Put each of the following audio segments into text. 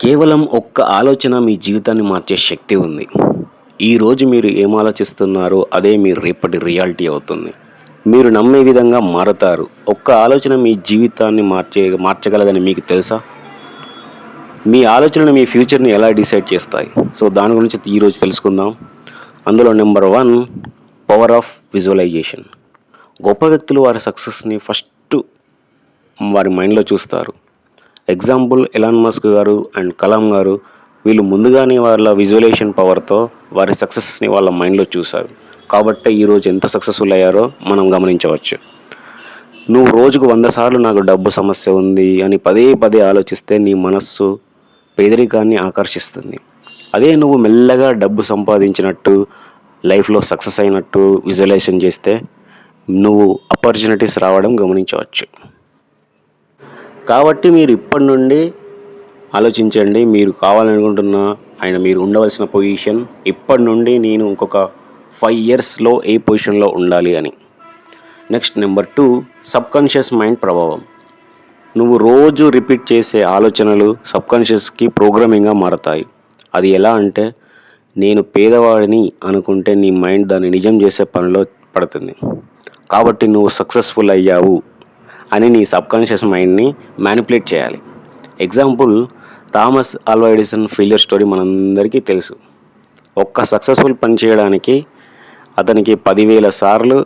కేవలం ఒక్క ఆలోచన మీ జీవితాన్ని మార్చే శక్తి ఉంది. ఈరోజు మీరు ఏం ఆలోచిస్తున్నారో అదే మీ రేపటి రియాలిటీ అవుతుంది. మీరు నమ్మే విధంగా మారతారు. ఒక్క ఆలోచన మీ జీవితాన్ని మార్చే మార్చగలదని మీకు తెలుసా? మీ ఆలోచనలు మీ ఫ్యూచర్ని ఎలా డిసైడ్ చేస్తాయి? సో దాని గురించి ఈరోజు తెలుసుకుందాం. అందులో number one power of visualization. గొప్ప వ్యక్తులు వారి సక్సెస్ని ఫస్ట్ వారి మైండ్లో చూస్తారు. ఎగ్జాంపుల్ ఎలాన్ మస్క్ గారు అండ్ కలాం గారు వీళ్ళు ముందుగానే వాళ్ళ విజువలేషన్ పవర్తో వారి సక్సెస్ని వాళ్ళ మైండ్లో చూశారు. కాబట్టి ఈరోజు ఎంత సక్సెస్ఫుల్ అయ్యారో మనం గమనించవచ్చు. నువ్వు రోజుకు వంద సార్లు నాకు డబ్బు సమస్య ఉంది అని పదే పదే ఆలోచిస్తే నీ మనస్సు పేదరికాన్ని ఆకర్షిస్తుంది. అదే నువ్వు మెల్లగా డబ్బు సంపాదించినట్టు లైఫ్లో సక్సెస్ అయినట్టు విజువలైజేషన్ చేస్తే నువ్వు ఆపర్చునిటీస్ రావడం గమనించవచ్చు. కాబట్టి మీరు ఇప్పటి నుండి ఆలోచించండి మీరు కావాలనుకుంటున్న ఆయన మీరు ఉండవలసిన పొజిషన్ ఇప్పటి నుండి నేను ఇంకొక ఫైవ్ ఇయర్స్లో ఏ పొజిషన్లో ఉండాలి అని. Next number two subconscious mind ప్రభావం. నువ్వు రోజు రిపీట్ చేసే ఆలోచనలు సబ్కాన్షియస్కి ప్రోగ్రామింగ్గా మారతాయి. అది ఎలా అంటే నేను పేదవాడిని అనుకుంటే నీ మైండ్ దాన్ని నిజం చేసే పనిలో పడుతుంది. కాబట్టి నువ్వు సక్సెస్ఫుల్ అయ్యావు. అని నీ సబ్కాన్షియస్ మైండ్ని మ్యానిపులేట్ చేయాలి. Example Thomas Alva Edison failure story మనందరికీ తెలుసు. ఒక్క సక్సెస్ఫుల్ పని చేయడానికి అతనికి పదివేల సార్లు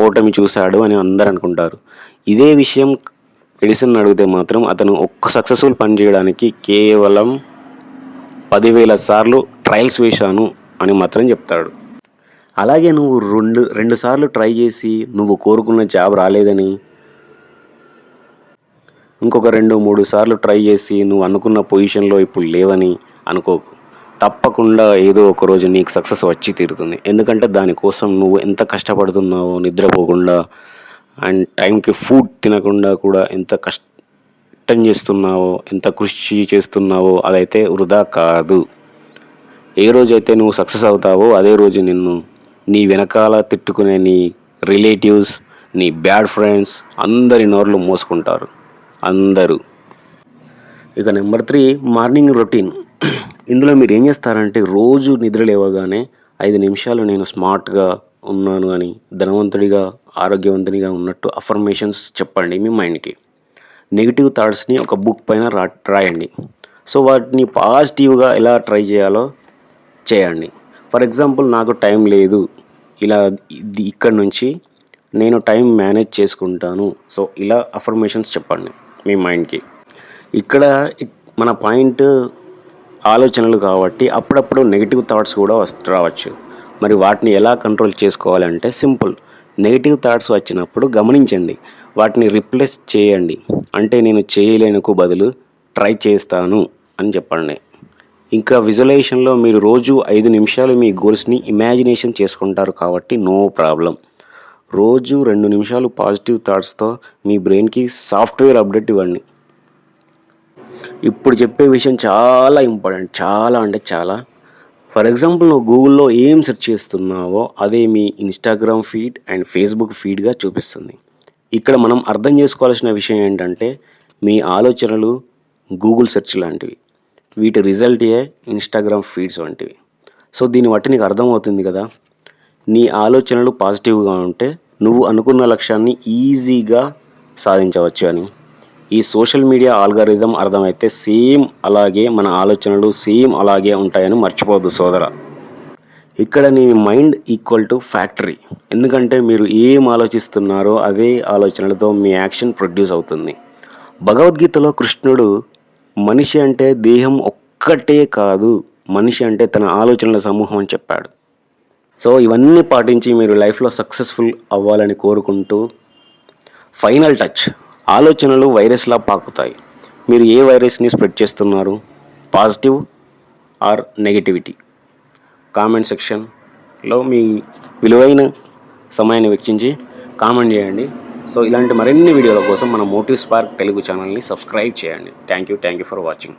ఓటమి చూశాడు అని అందరు అనుకుంటారు. ఇదే విషయం ఎడిసన్ అడిగితే మాత్రం అతను ఒక్క సక్సెస్ఫుల్ పని చేయడానికి కేవలం పదివేల సార్లు ట్రయల్స్ వేశాను అని మాత్రం చెప్తాడు. అలాగే నువ్వు రెండు రెండు సార్లు ట్రై చేసి నువ్వు కోరుకున్న జాబ్ రాలేదని ఇంకొక రెండు మూడు సార్లు ట్రై చేసి నువ్వు అనుకున్న పొజిషన్లో ఇప్పుడు లేవని అనుకోకు తప్పకుండా ఏదో ఒక రోజు నీకు సక్సెస్ వచ్చి తీరుతుంది. ఎందుకంటే దానికోసం నువ్వు ఎంత కష్టపడుతున్నావో నిద్రపోకుండా అండ్ టైంకి ఫుడ్ తినకుండా కూడా ఎంత కష్టం చేస్తున్నావో ఎంత కృషి చేస్తున్నావో అదైతే వృధా కాదు. ఏ రోజైతే నువ్వు సక్సెస్ అవుతావో అదే రోజు నిన్ను నీ వెనకాల తిట్టుకునే నీ రిలేటివ్స్ నీ బ్యాడ్ ఫ్రెండ్స్ అందరి నోర్లు మోసుకుంటారు. అందరూ. ఇక నెంబర్ త్రీ మార్నింగ్ రొటీన్. ఇందులో మీరు ఏం చేస్తారంటే రోజు నిద్ర లేవగానే ఐదు నిమిషాలు నేను స్మార్ట్గా ఉన్నాను అని ధనవంతుడిగా ఆరోగ్యవంతునిగా ఉన్నట్టు అఫర్మేషన్స్ చెప్పండి మీ మైండ్కి. నెగిటివ్ థాట్స్ని ఒక బుక్ పైన రా రాయండి. సో వాటిని పాజిటివ్గా ఎలా ట్రై చేయాలో చేయండి. ఫర్ ఎగ్జాంపుల్ నాకు టైం లేదు. ఇలా ఇక్కడ నుంచి నేను టైం మేనేజ్ చేసుకుంటాను. సో ఇలా అఫర్మేషన్స్ చెప్పండి. మీ మైండ్కి. ఇక్కడ మన పాయింట్ ఆలోచనలు కాబట్టి అప్పుడప్పుడు నెగిటివ్ థాట్స్ కూడా వస్తు రావచ్చు. మరి వాటిని ఎలా కంట్రోల్ చేసుకోవాలంటే సింపుల్. నెగిటివ్ థాట్స్ వచ్చినప్పుడు గమనించండి. వాటిని రిప్లేస్ చేయండి. అంటే నేను చేయలేనుకు బదులు ట్రై చేస్తాను అని చెప్పండి. ఇంకా విజువలైజేషన్లో మీరు రోజు ఐదు నిమిషాలు మీ గోల్స్ని ఇమాజినేషన్ చేసుకుంటారు కాబట్టి నో ప్రాబ్లం. రోజు రెండు నిమిషాలు పాజిటివ్ థాట్స్తో మీ బ్రెయిన్కి సాఫ్ట్వేర్ అప్డేట్ ఇవ్వండి. ఇప్పుడు చెప్పే విషయం చాలా ఇంపార్టెంట్ చాలా అంటే చాలా. ఫర్ ఎగ్జాంపుల్ నువ్వు గూగుల్లో ఏం సెర్చ్ చేస్తున్నావో అదే మీ ఇన్స్టాగ్రామ్ ఫీడ్ అండ్ ఫేస్బుక్ ఫీడ్గా చూపిస్తుంది. ఇక్కడ మనం అర్థం చేసుకోవాల్సిన విషయం ఏంటంటే మీ ఆలోచనలు గూగుల్ సెర్చ్ లాంటివి. వీటి రిజల్ట్ ఏ ఇన్స్టాగ్రామ్ ఫీడ్స్ వంటివి. సో దీన్ని బట్టి నీకు అర్థమవుతుంది కదా? నీ ఆలోచనలు పాజిటివ్గా ఉంటే నువ్వు అనుకున్న లక్ష్యాన్ని ఈజీగా సాధించవచ్చు అని. ఈ సోషల్ మీడియా ఆల్గారిథం అర్థమైతే సేమ్ అలాగే మన ఆలోచనలు సేమ్ అలాగే ఉంటాయని మర్చిపోవద్దు సోదర. ఇక్కడ నీ మైండ్ ఈక్వల్ టు ఫ్యాక్టరీ. ఎందుకంటే మీరు ఏం ఆలోచిస్తున్నారో అదే ఆలోచనలతో మీ యాక్షన్ ప్రొడ్యూస్ అవుతుంది. భగవద్గీతలో కృష్ణుడు మనిషి అంటే దేహం ఒక్కటే కాదు మనిషి అంటే తన ఆలోచనల సమూహం అని చెప్పాడు. సో ఇవన్నీ పాటించి మీరు లైఫ్లో సక్సెస్ఫుల్ అవ్వాలని కోరుకుంటూ ఫైనల్ టచ్ ఆలోచనలు వైరస్లా పాకుతాయి. మీరు ఏ వైరస్ని స్ప్రెడ్ చేస్తున్నారు? Positive or negativity? కామెంట్ సెక్షన్లో మీ విలువైన సమయాన్ని వెచ్చించి కామెంట్ చేయండి. సో ఇలాంటి మరిన్ని వీడియోల కోసం మన మోటివ్ స్పార్క్ తెలుగు ఛానల్ని సబ్స్క్రైబ్ చేయండి. Thank you thank you for watching.